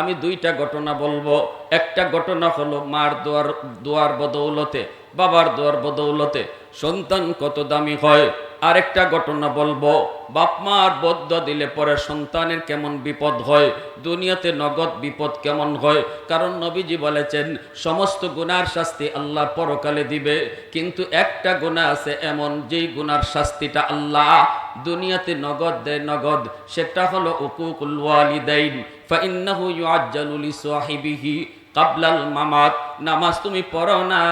আমি দুইটা ঘটনা বলব। একটা ঘটনা হলো মার দোয়ার দোয়ার বদৌলতে, বাবার দোয়ার বদৌলতে সন্তান কত দামি হয়। আরেকটা ঘটনা বলব, বাপ মার বদ্ধ দিলে পরে সন্তানের কেমন বিপদ হয়, দুনিয়াতে নগদ বিপদ কেমন হয়? কারণ নবীজি বলেছেন, সমস্ত গুনার শাস্তি আল্লাহ পরকালে দিবে, কিন্তু একটা গুণা আছে এমন, যেই গুনার শাস্তিটা আল্লাহ দুনিয়াতে নগদ দেয় নগদ, সেটা হলো উকুকুল ওয়ালিদাইন। ফাইন্নাহু ইউআজ্জালু লিসাহিবিহি কাবলাল মামাত। নামাজ তুমি পড়ো না,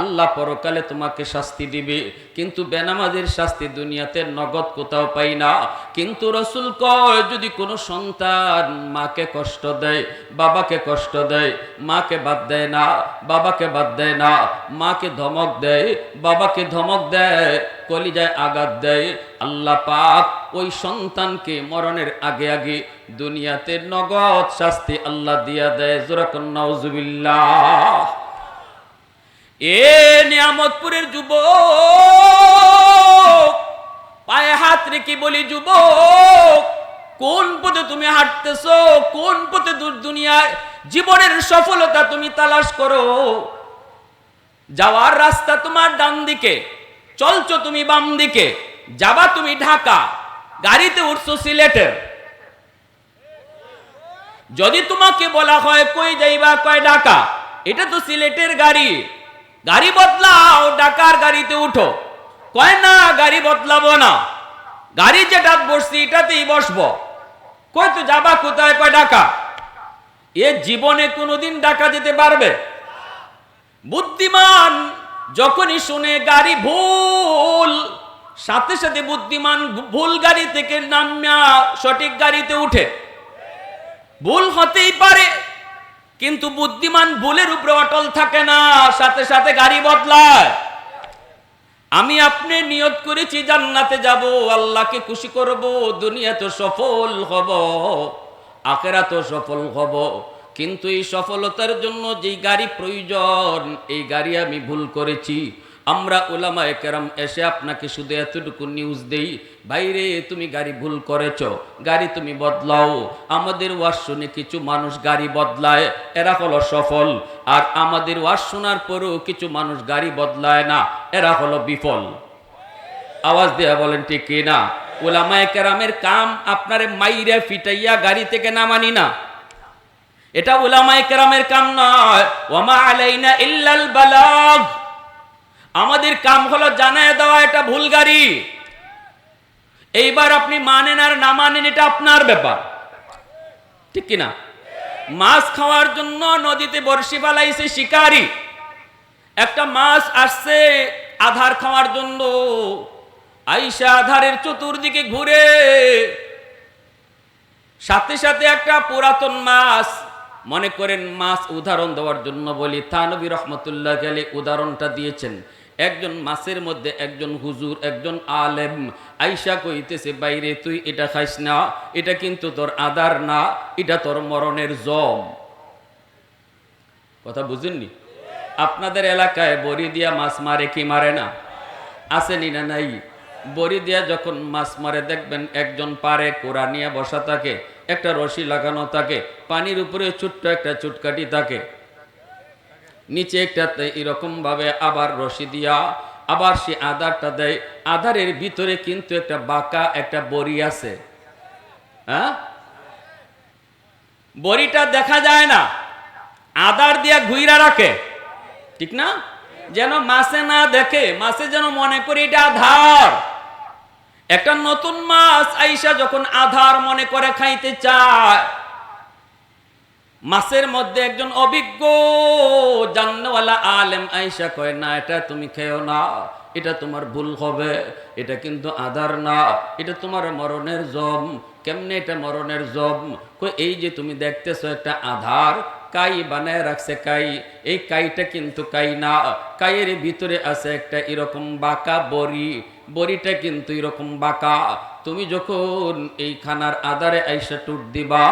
আল্লাহ পরকালে তোমাকে শাস্তি দিবে। কিন্তু বেনামাজের শাস্তি দুনিয়াতে নগদ কোথাও পাই না। কিন্তু রসুল কয়, যদি কোনো সন্তান মাকে কষ্ট দেয়, বাবাকে কষ্ট দেয়, মাকে বাদ দেয় না, বাবাকে বাদ দেয় না, মাকে ধমক দেয়, বাবাকে ধমক দেয় কলিজায় আঘাত দেয়, আল্লাহ পাক ওই সন্তানকে মরণের আগে আগে দুনিয়াতে নগদ শাস্তি আল্লাহ দিয়া দেয়। জোরাকন এ নিয়ামতপুরের যুব পায়ে হাত রেখে বলি যুব কোন পথে তুমি হাঁটতেছ? কোন পথে দুনিয়ায় জীবনের সফলতা তুমি তালাশ করো? যাওয়ার রাস্তা তোমার ডান দিকে। চলছো তুমি বাম দিকে, যাবা তুমি ঢাকা, গাড়িতে উঠছো সিলেটের যদি তোমাকে বলা হয় কই যাইবা, কয় ঢাকা, এটা তো সিলেটের গাড়ি। গাড়ি বদলাও, ঢাকার গাড়িতে উঠো। কয় না, গাড়ি বদলাবো না। গাড়ি যেটা বসছি, এটাতেই বসবো। কই তো যাবা কোথায়, কয় ঢাকা। এ জীবনে কোনোদিন ঢাকা যেতে পারবে? বুদ্ধিমান যখনই শুনে গাড়ি ভুল, সাথে সাথে বুদ্ধিমান ভুল গাড়ি থেকে নামিয়া সঠিক গাড়িতে উঠে। ভুল হতেই পারে, কিন্তু বুদ্ধিমান ভুলের উপরে অটল থাকে না, সাথে সাথে গাড়ি বদলায়। আমি আপনি নিয়ত করেছি জান্নাতে যাব, আল্লাহকে খুশি করব, দুনিয়া তো সফল হব আখেরা তো সফল হব। কিন্তু এই সফলতার জন্য যেই গাড়ি প্রয়োজন, এই গাড়ি আমি ভুল করেছি। আমরা ওলামা কেরাম এসে আপনাকে শুধু এতটুকু নিউজ দেই বাইরে তুমি গাড়ি ভুল করেছ, গাড়ি তুমি বদলাও। আমাদের ওয়াজ শুনে কিছু মানুষ গাড়ি বদলায়, এরা হলো সফল। আর আমাদের ওয়াজ শোনার পরেও কিছু মানুষ গাড়ি বদলায় না, এরা হলো বিফল। আওয়াজ দেয়া বলেন, ঠিক না? ওলামায় কেরামের কাম আপনারে মাইরে ফিটাইয়া গাড়ি থেকে নামানি না। এটা ওলামায় কেরামের কাম নয়। আলাইনা আমাদের কাম হলো জানায় দেওয়া, এটা ভুল গাড়ি। এইবার আপনি মানেন আর না মানেন, এটা আপনার ব্যাপার। ঠিক কিনা? মাছ খাওয়ার জন্য নদীতে বর্ষি বালাইছে শিকারি। একটা মাছ আসছে আধার খাওয়ার জন্য। আইসা আধারের চতুর্দিকে ঘুরে। সাথে সাথে একটা পুরাতন মাছ মনে করেন মাছ উদাহরণ দেওয়ার জন্য বলি থানবী রহমতুল্লাহ আলী উদাহরণটা দিয়েছেন। একজন মাছের মধ্যে একজন হুজুর, একজন আলেম আইসা কইতেছে, বাইরে তুই এটা খাইস না, এটা কিন্তু তোর আদার না, এটা তোর মরণের জম। কথা বুঝেননি? আপনাদের এলাকায় বড়ি দিয়া মাছ মারে কি মারে না? আসেনি না নাই? বড়ি দিয়া যখন মাছ মারে, দেখবেন একজন পারে কোরা নিয়ে বসা থাকে, একটা রশি লাগানো থাকে, পানির উপরে ছোট্ট একটা চুটকাটি থাকে। নিচে একটা এরকম ভাবে আবার রশি দিয়া আবার সে আধারটা দেয়। আধারের ভিতরে কিন্তু একটা বাঁকা একটা বড়ি আছে। হ্যাঁ? বড়িটা দেখা যায় না। আদার দিয়া ঘুইরা রাখে। ঠিক না? যেন মাসে না দেখে মাসে যেন মনে করি এটা আধার। একটা নতুন মাছ আইসা যখন আধার মনে করে খাইতে চায়, মাছের মধ্যে একজন অভিজ্ঞ জান্নওয়ালা আলেম আইসা কয়, না, এটা তুমি খেও না, এটা তোমার ভুল হবে, এটা কিন্তু আধার না, এটা তোমার মরণের জম, কেমনে এটা মরণের জম? এই যে তুমি দেখতেছো একটা আধার, কাই বানায় রাখছে কাই, এই কাইটা কিন্তু কাই না, কাইয়ের ভিতরে আছে একটা এরকম বাঁকা বড়ি বড়িটা কিন্তু এরকম বাঁকা। তুমি যখন এই খানার আধারে আইসা টুট দিবা,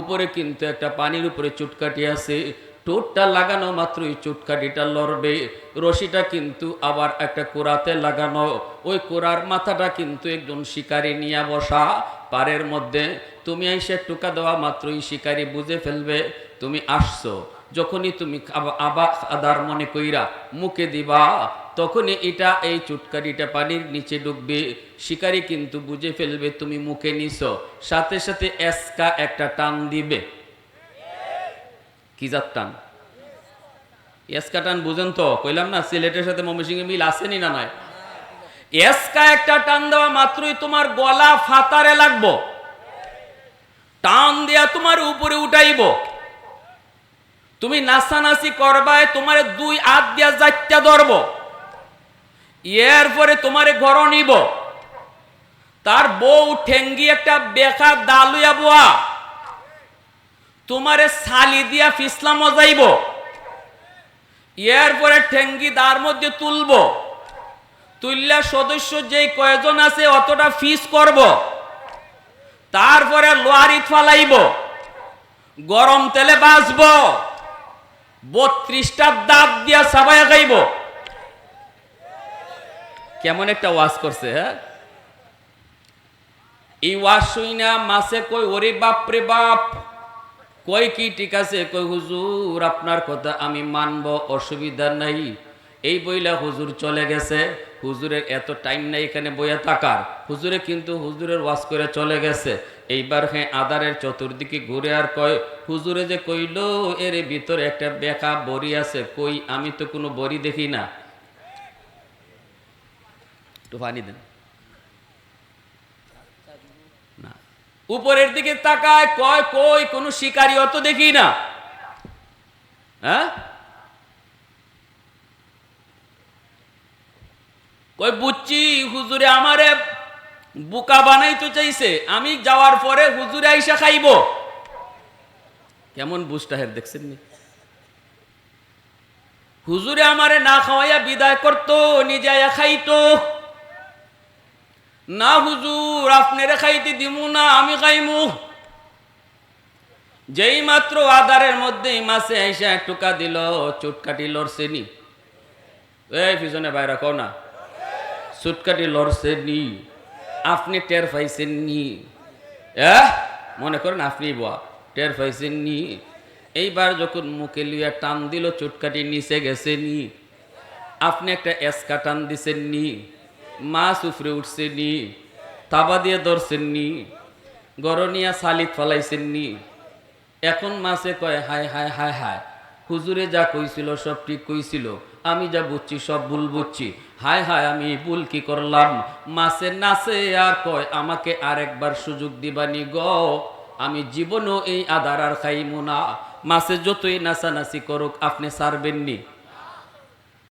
উপরে কিন্তু একটা পানির উপরে চুটকাটি আছে। টোটটা লাগানো মাত্রই চুটকাটিটা লড়বে। রশিটা কিন্তু আবার একটা কোরাতে লাগানো। ওই কোরার মাথাটা কিন্তু একজন শিকারি নিয়ে বসা। পারের মধ্যে তুমি এসে টুকা দেওয়া মাত্রই শিকারি বুঝে ফেলবে, তুমি আসছো। যখনই তুমি আবা- আদার মনে কইরা মুখে দিবা, তখনই এটা, এই চুটকারিটা পানির নিচে ডুববে। শিকারি কিন্তু বুঝে ফেলবে তুমি মুখে নিছো। সাথে সাথে এসকা একটা টান দিবে। কি যার টান? এসকা টান বুঝেন তো? কইলাম না, সিলেটের সাথে ময়মনসিংহে মিল আসেনি না নয় এসকা একটা টান দেওয়া মাত্রই তোমার গলা ফাতারে লাগবো। টান দেয়া তোমার উপরে উঠাইব। তুমি নাচানাচি করবায় তোমার দুই হাত দিয়া যাইত্যা ধরব। এরপরে তোমারে ঘর নিব। তার বউ ঠেঙ্গি একটা বেকা দালুয়া বুয়া। তোমারে সালি দিয়া ফিসলা মজাইব। এরপরে ঠেঙ্গি দার মধ্যে তুলব। তুললে সদস্য যেই কয়জন আছে অতটা ফিস করব। তারপরে লোহারি ফালাইব। গরম তেলে বাঁচব বত্রিশটা দাঁত দিয়া সাবায়া খাইব কেমন একটা ওয়াজ করছে হ্যাঁ? এই ওয়াজ শুই না মাসে কই, ওরে বাপ রে বাপ! কই কি ঠিক আছে? কই, হুজুর, আপনার কথা আমি মানব, অসুবিধা নাই। এই বইলা হুজুর চলে গেছে, হুজুরের এত টাইম নাই এখানে বইয়া থাকার। হুজুরে কিন্তু হুজুরের ওয়াজ করে চলে গেছে। এইবার হ্যাঁ আদারের চতুর্দিকে ঘুরে আর কয়, হুজুরে যে কইল, এর ভিতরে একটা বেকা বড়ি আছে, কই আমি তো কোনো বড়ি দেখি না। উপরের দিকে তাকায়, কয়, কই, কোনো শিকারি অত দেখি না? হ্যাঁ? কই বুঝছি হুজুরে আমারে বুকা বানাইতে চাইছে, আমি যাওয়ার পরে হুজুরে আইসা খাইব। কেমন বুঝটা হের দেখছেন নি হুজুরে আমারে না খাওয়াইয়া বিদায় করতো, নিজে আয়া খাইতো। না হুজুর, আপনারে খাইতে দিমু না, আমি খাইমু। যেই মাত্র আদারের মধ্যে মাসে আইসা টুকা দিল, চুটকাটি লড়ছে নি এই পিছনে বাইরা কও না। চুটকাটি লড়ছে নি আপনি টের পাইছেন নি মনে করেন আপনি বা টের পাইছেন নি এইবার যখন মুখে লিয়া টান দিল, চুটকাটি নিচে গেছে নি আপনি একটা এসকা টান দিছেন নি মাছ উফরে উঠছে নি তাবা দিয়ে ধরছেন নি গরনিয়া শালিক ফলাইছেন নি এখন মাছে কয়, হায় হায় হায় হায়, হুজুরে যা কইছিল, সব ঠিক কইছিল। আমি যা বুঝছি, সব ভুল বুঝছি। হায় হায়, আমি ভুল কি করলাম? মাসে নাচে আর কয়, আমাকে আরেকবার সুযোগ দিবানি গ। আমি জীবনও এই আদার আর খাইমু না। মাসে যতই নাচানাচি করুক, আপনি সারবেননি।